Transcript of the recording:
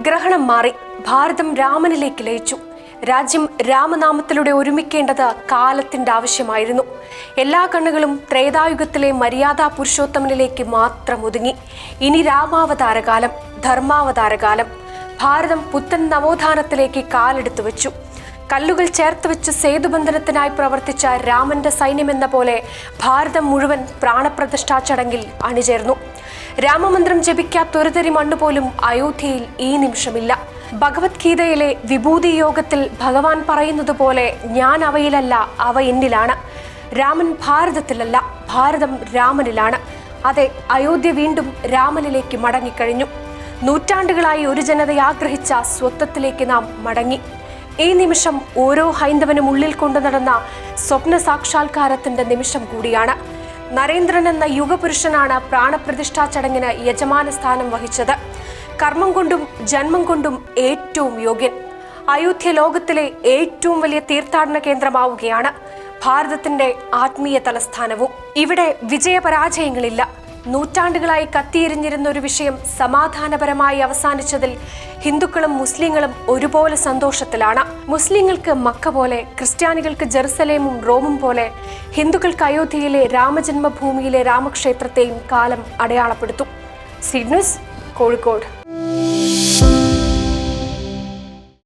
ഗ്രഹണം മാറി ഭാരതം രാമനിലേക്ക് ലയിച്ചു. രാജ്യം രാമനാമത്തിലൂടെ ഒരുമിക്കേണ്ടത് കാലത്തിന്റെ ആവശ്യമായിരുന്നു. എല്ലാ കണ്ണുകളും ത്രേതായുഗത്തിലെ മര്യാദാ പുരുഷോത്തമനിലേക്ക് മാത്രം ഒതുങ്ങി. ഇനി രാമാവതാരകാലം ധർമാവതാരകാലം ഭാരതം പുത്തൻ നവോത്ഥാനത്തിലേക്ക് കാലെടുത്തു വെച്ചു. കല്ലുകൾ ചേർത്ത് വെച്ച് സേതുബന്ധനത്തിനായി പ്രവർത്തിച്ച രാമന്റെ സൈന്യമെന്ന പോലെ ഭാരതം മുഴുവൻ പ്രാണപ്രതിഷ്ഠാ ചടങ്ങിൽ അണിചേർന്നു. രാമമന്ത്രം ജപിക്കാത്തൊരുതരി മണ്ണ് പോലും അയോധ്യയിൽ ഈ നിമിഷമില്ല. ഭഗവത്ഗീതയിലെ വിഭൂതി യോഗത്തിൽ ഭഗവാൻ പറയുന്നത് പോലെ ഞാൻ അവയിലല്ല അവ എന്നിലാണ്. രാമൻ ഭാരതത്തിലല്ല ഭാരതം രാമനിലാണ്. അതെ അയോധ്യ വീണ്ടും രാമനിലേക്ക് മടങ്ങിക്കഴിഞ്ഞു. നൂറ്റാണ്ടുകളായി ഒരു ജനതയെ ആഗ്രഹിച്ച സ്വത്വത്തിലേക്ക് നാം മടങ്ങി. ഈ നിമിഷം ഓരോ ഹൈന്ദവനും ഉള്ളിൽ കൊണ്ടു നടന്ന സ്വപ്ന സാക്ഷാത്കാരത്തിന്റെ നിമിഷം കൂടിയാണ്. നരേന്ദ്രൻ എന്ന യുഗപുരുഷനാണ് പ്രാണപ്രതിഷ്ഠാ ചടങ്ങിന് യജമാന സ്ഥാനം വഹിച്ചത്. കർമ്മം കൊണ്ടും ജന്മം കൊണ്ടും ഏറ്റവും യോഗ്യൻ. അയോധ്യ ലോകത്തിലെ ഏറ്റവും വലിയ തീർത്ഥാടന കേന്ദ്രമാവുകയാണ്. ഭാരതത്തിന്റെ ആത്മീയ തലസ്ഥാനവും. ഇവിടെ വിജയപരാജയങ്ങളില്ല. നൂറ്റാണ്ടുകളായി കത്തിയെരിഞ്ഞിരുന്ന ഒരു വിഷയം സമാധാനപരമായി അവസാനിച്ചതിൽ ഹിന്ദുക്കളും മുസ്ലിങ്ങളും ഒരുപോലെ സന്തോഷത്തിലാണ്. മുസ്ലിങ്ങൾക്ക് മക്ക പോലെ ക്രിസ്ത്യാനികൾക്ക് ജെറുസലേമും റോമും പോലെ ഹിന്ദുക്കൾക്ക് അയോധ്യയിലെ രാമജന്മഭൂമിയിലെ രാമക്ഷേത്രത്തെയും കാലം അടയാളപ്പെടുത്തും. സിഡ്നസ് കോഴിക്കോട്.